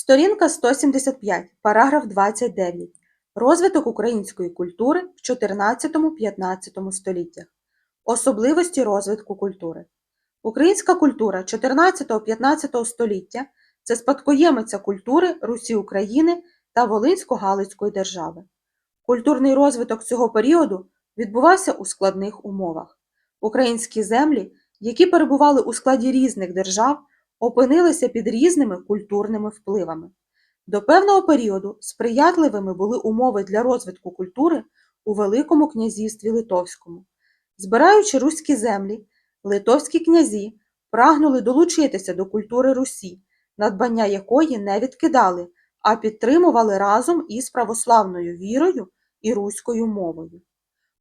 Сторінка 175, параграф 29. Розвиток української культури в 14-15 століттях. Особливості розвитку культури. Українська культура 14-15 століття це спадкоємиця культури Русі України та Волинсько-Галицької держави. Культурний розвиток цього періоду відбувався у складних умовах. Українські землі, які перебували у складі різних держав, опинилися під різними культурними впливами. До певного періоду сприятливими були умови для розвитку культури у Великому князівстві Литовському. Збираючи руські землі, литовські князі прагнули долучитися до культури Русі, надбання якої не відкидали, а підтримували разом із православною вірою і руською мовою.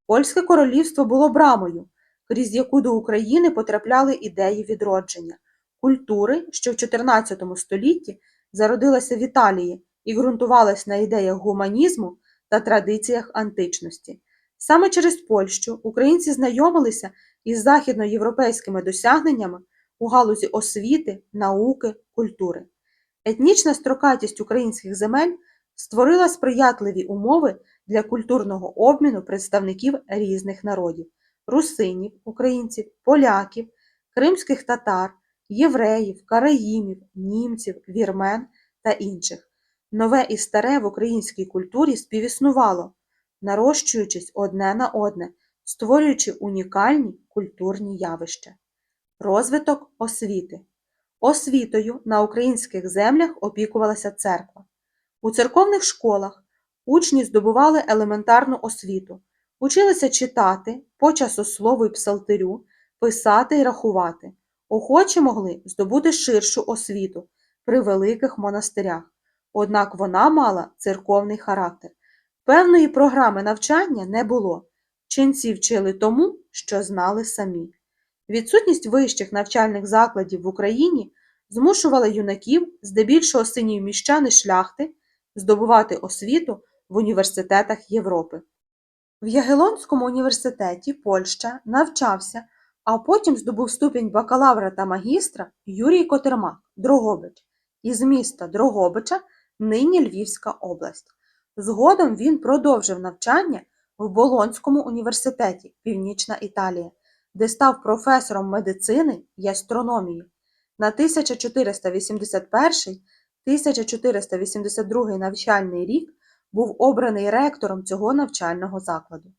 Польське королівство було брамою, крізь яку до України потрапляли ідеї відродження, культури, що в XIV столітті зародилася в Італії і ґрунтувалась на ідеях гуманізму та традиціях античності. Саме через Польщу українці знайомилися із західноєвропейськими досягненнями у галузі освіти, науки, культури. Етнічна строкатість українських земель створила сприятливі умови для культурного обміну представників різних народів русинів, українців, поляків, кримських татар, євреїв, караїмів, німців, вірмен та інших. Нове і старе в українській культурі співіснувало, нарощуючись одне на одне, створюючи унікальні культурні явища. Розвиток освіти. Освітою на українських землях опікувалася церква. У церковних школах учні здобували елементарну освіту, училися читати по часослову й псалтирю, писати й рахувати. Охочі могли здобути ширшу освіту при великих монастирях, однак вона мала церковний характер. Певної програми навчання не було. Ченці вчили тому, що знали самі. Відсутність вищих навчальних закладів в Україні змушувала юнаків, здебільшого синів міщани шляхти, здобувати освіту в університетах Європи. В Ягелонському університеті Польща навчався, а потім здобув ступінь бакалавра та магістра Юрій Котермак, Дрогобич, із міста Дрогобича, нині Львівська область. Згодом він продовжив навчання в Болонському університеті, Північна Італія, де став професором медицини й астрономії. На 1481-1482 навчальний рік був обраний ректором цього навчального закладу.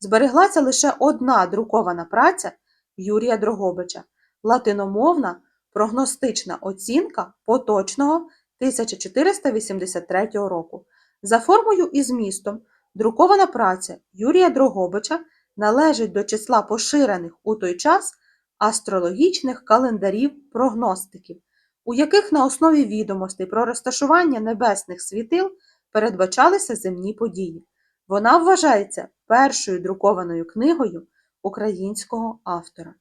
Збереглася лише одна друкована праця Юрія Дрогобича латиномовна прогностична оцінка поточного 1483 року. За формою і змістом друкована праця Юрія Дрогобича належить до числа поширених у той час астрологічних календарів прогностиків, у яких на основі відомостей про розташування небесних світил передбачалися земні події. Вона вважається першою друкованою книгою українського автора.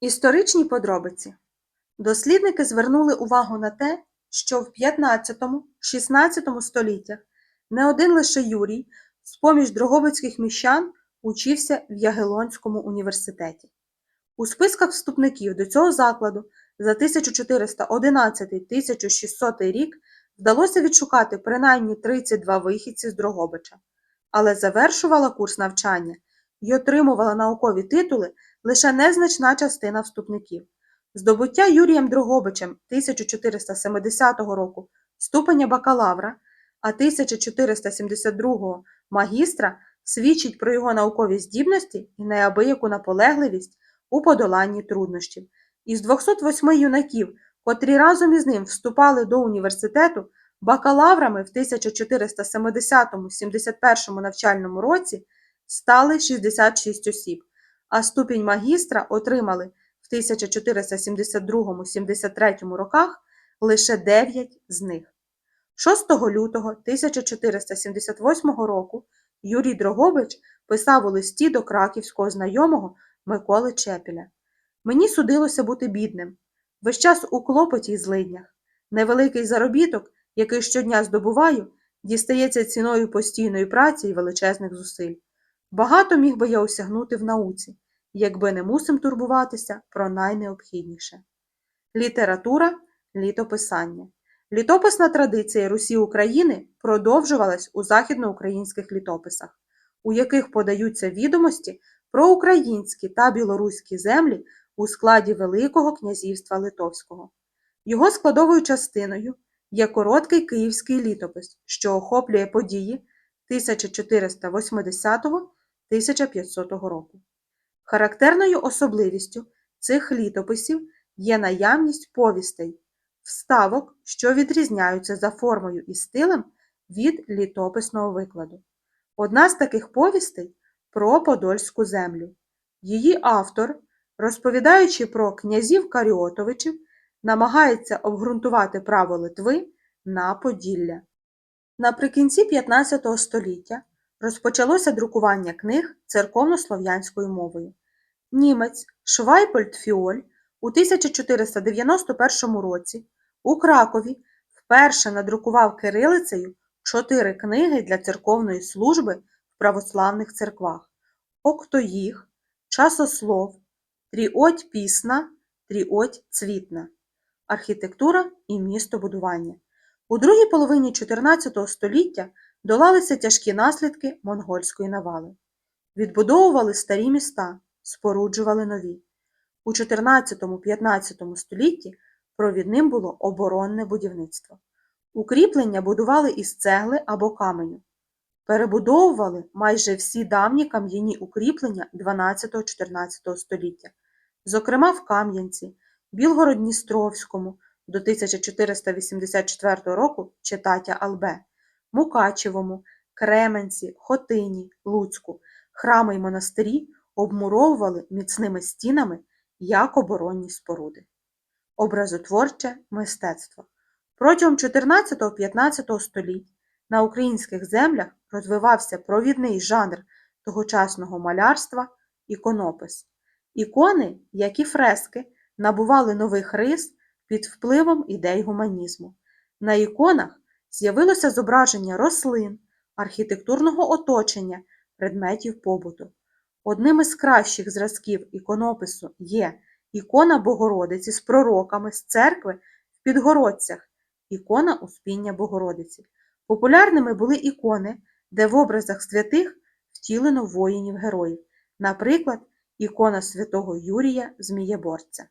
Історичні подробиці. Дослідники звернули увагу на те, що в 15-16 століттях не один лише Юрій з-поміж дрогобицьких міщан учився в Ягелонському університеті. У списках вступників до цього закладу за 1411-1600 рік вдалося відшукати принаймні 32 вихідці з Дрогобича, але завершувала курс навчання і отримувала наукові титули лише незначна частина вступників. Здобуття Юрієм Дрогобичем 1470 року ступеня бакалавра, а 1472 магістра свідчить про його наукові здібності і неабияку наполегливість у подоланні труднощів. Із 208 юнаків, котрі разом із ним вступали до університету, бакалаврами в 1470-71 навчальному році стали 66 осіб, а ступінь магістра отримали в 1472-73 роках лише 9 з них. 6 лютого 1478 року Юрій Дрогобич писав у листі до краківського знайомого Миколи Чепіля. Мені судилося бути бідним, весь час у клопоті й злиднях. Невеликий заробіток, який щодня здобуваю, дістається ціною постійної праці і величезних зусиль. Багато міг би я осягнути в науці, якби не мусим турбуватися про найнеобхідніше. Література, літописання. Літописна традиція Русі України продовжувалась у західноукраїнських літописах, у яких подаються відомості про українські та білоруські землі у складі Великого князівства Литовського. Його складовою частиною є короткий київський літопис, що охоплює події 1480-1500 року. Характерною особливістю цих літописів є наявність повістей, вставок, що відрізняються за формою і стилем від літописного викладу. Одна з таких повістей про Подольську землю. Її автор, розповідаючи про князів Каріотовичів, намагається обґрунтувати право Литви на Поділля. Наприкінці 15 століття розпочалося друкування книг церковнослов'янською мовою. Німець Швайпольд Фіоль у 1491 році у Кракові вперше надрукував кирилицею чотири книги для церковної служби в православних церквах Октоїх, Часослов, Тріоть Пісна, Тріоть Цвітна, Архітектура і містобудування. У другій половині 14 століття долалися тяжкі наслідки монгольської навали. Відбудовували старі міста, споруджували нові. У 14-15 столітті провідним було оборонне будівництво. Укріплення будували із цегли або каменю. Перебудовували майже всі давні кам'яні укріплення 12-14 століття, зокрема в Кам'янці, Білгород-Дністровському до 1484 року Читатя Албе, Мукачевому, Кременці, Хотині, Луцьку, храми й монастирі обмуровували міцними стінами як оборонні споруди. Образотворче мистецтво. Протягом 14-15 століть на українських землях розвивався провідний жанр тогочасного малярства іконопис. Ікони, як і фрески, набували нових рис під впливом ідей гуманізму. На іконах з'явилося зображення рослин, архітектурного оточення, предметів побуту. Одним із кращих зразків іконопису є ікона Богородиці з пророками з церкви в Підгородцях, ікона Успіння Богородиці. Популярними були ікони, де в образах святих втілено воїнів-героїв, наприклад, ікона святого Юрія Змієборця.